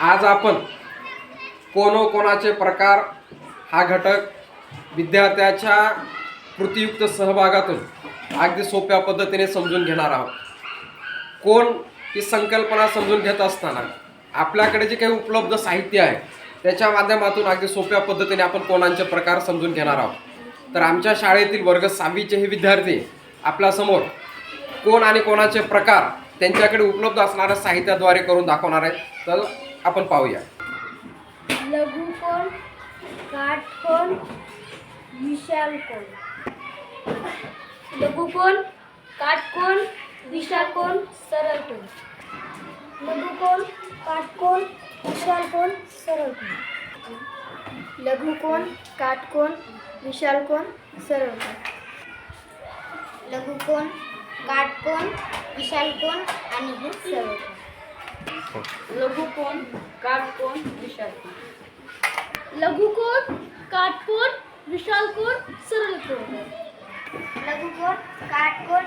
आज आपण कोणाचे प्रकार हा घटक विद्यार्थ्याच्या कृतीयुक्त सहभागातून अगदी सोप्या पद्धतीने समजून घेणार आहोत. कोण ही संकल्पना समजून घेत असताना आपल्याकडे जे काही उपलब्ध साहित्य आहे त्याच्या माध्यमातून अगदी सोप्या पद्धतीने आपण कोणांचे प्रकार समजून घेणार आहोत. तर आमच्या शाळेतील वर्ग सहावीचे हे विद्यार्थी आपल्यासमोर कोण आणि कोणाचे प्रकार त्यांच्याकडे उपलब्ध असणाऱ्या साहित्याद्वारे करून दाखवणार आहेत. तर आपण पाहूया. लघुकोण काटकोण विशालकोण लघुकोण काटकोण विशालकोण सरळकोण लघुकोण काटकोण विशालकोण सरळकोण लघुकोण काटकोण विशालकोण सरळकोण लघुकोण काटकोण विशालकोण आणि हे सरळकोण लघुकोण काटकोण विशालकोण लघुकोण काटकोण विशालकोण सरळकोण लघुकोण काटकोण